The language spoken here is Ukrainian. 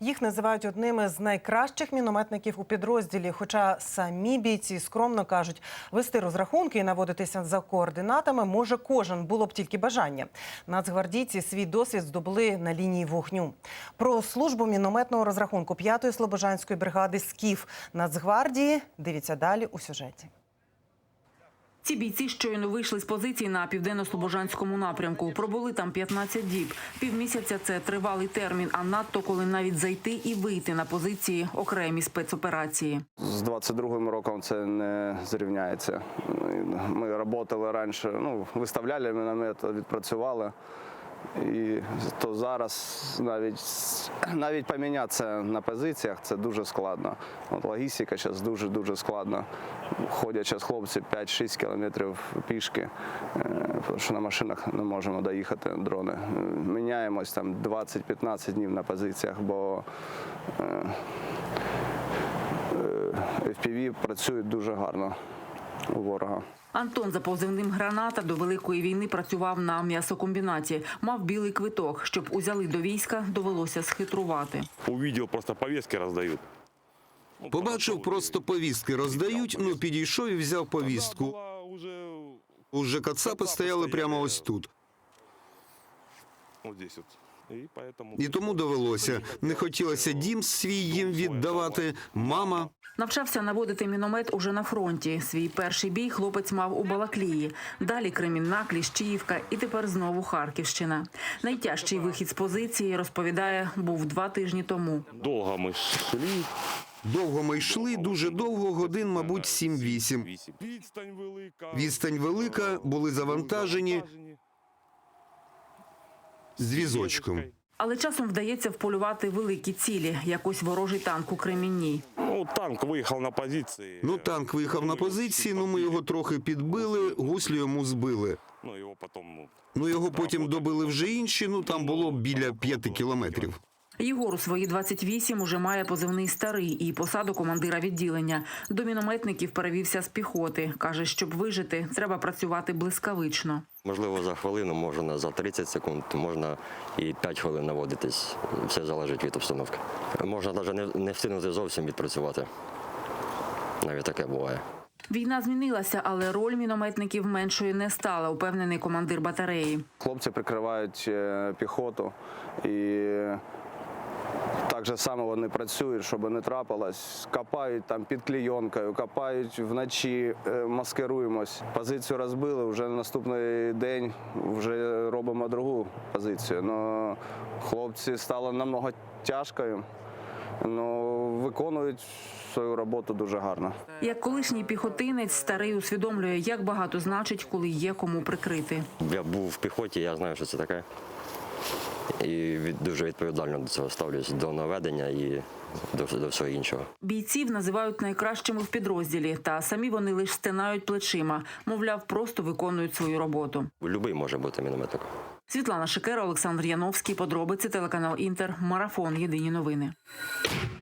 Їх називають одними з найкращих мінометників у підрозділі. Хоча самі бійці скромно кажуть, вести розрахунки і наводитися за координатами може кожен, було б тільки бажання. Нацгвардійці свій досвід здобули на лінії вогню. Про службу мінометного розрахунку 5-ї слобожанської бригади СКІФ Нацгвардії дивіться далі у сюжеті. Ці бійці щойно вийшли з позиції на південно-слобожанському напрямку. Пробули там 15 діб. Півмісяця – це тривалий термін, а надто коли навіть зайти і вийти на позиції окремі спецоперації. З 22-м роком це не зрівняється. Ми працювали раніше, ну, виставляли міномет, відпрацювали. І то зараз навіть, навіть помінятися на позиціях це дуже складно. От логістика зараз дуже-дуже складна. Ходять зараз хлопці 5-6 кілометрів пішки, е, тому що на машинах не можемо доїхати дрони. Е, Міняємось там 20-15 днів на позиціях, бо е, FPV працюють дуже гарно ворога. Антон за позивним граната до великої війни працював на м'ясокомбінаті. Мав білий квиток. Щоб узяли до війська, довелося схитрувати. Увидел, просто повестки раздают. Ну, Побачив, просто повістки роздають. Ну підійшов і взяв повістку. Уже Уже кацапи стояли прямо ось тут. І тому довелося. Не хотілося дім свій їм віддавати. Мама Навчався наводити міномет уже на фронті. Свій перший бій хлопець мав у Балаклії. Далі Кремінна, Кліщіївка і тепер знову Харківщина. Найтяжчий вихід з позиції, розповідає, був два тижні тому. Долго мы шли. довго ми йшли, дуже довго, годин, мабуть, 7-8. Відстань велика. Відстань велика, були завантажені з візочком. Але часом вдається вполювати великі цілі, якось ворожий танк у Кремінній. Ну, танк виїхав на позиції. Ну, танк виїхав на позиції, ну ми його трохи підбили, гуслю йому збили. Ну, його потім... ну, Ну його потім добили вже інші, ну там було біля п'яти кілометрів. Єгор у свої 28 уже має позивний старий і посаду командира відділення. До мінометників перевівся з піхоти. Каже, щоб вижити, треба працювати блискавично. Можливо, за хвилину, можна за 30 секунд, можна і 5 хвилин наводитись. Все залежить від обстановки. Можна навіть не, не встигнути зовсім відпрацювати. Навіть таке буває. Війна змінилася, але роль мінометників меншою не стала, упевнений командир батареї. Хлопці прикривають е, піхоту і так же само вони працюють, щоб не трапилось. Копають там під клійонкою, копають вночі, е, маскируємось. Позицію розбили, вже на наступний день вже робимо другу позицію. Ну, хлопці стало намного тяжко, але виконують свою роботу дуже гарно. Як колишній піхотинець, старий усвідомлює, як багато значить, коли є кому прикрити. Я був в піхоті, я знаю, що це таке. І від, дуже відповідально до цього ставлюсь до наведення і до, до всього іншого. Бійців називають найкращими в підрозділі, та самі вони лише стинають плечима. Мовляв, просто виконують свою роботу. Любий може бути мінометник. Світлана Шикера, Олександр Яновський. Подробиці телеканал Інтер. Марафон. Єдині новини.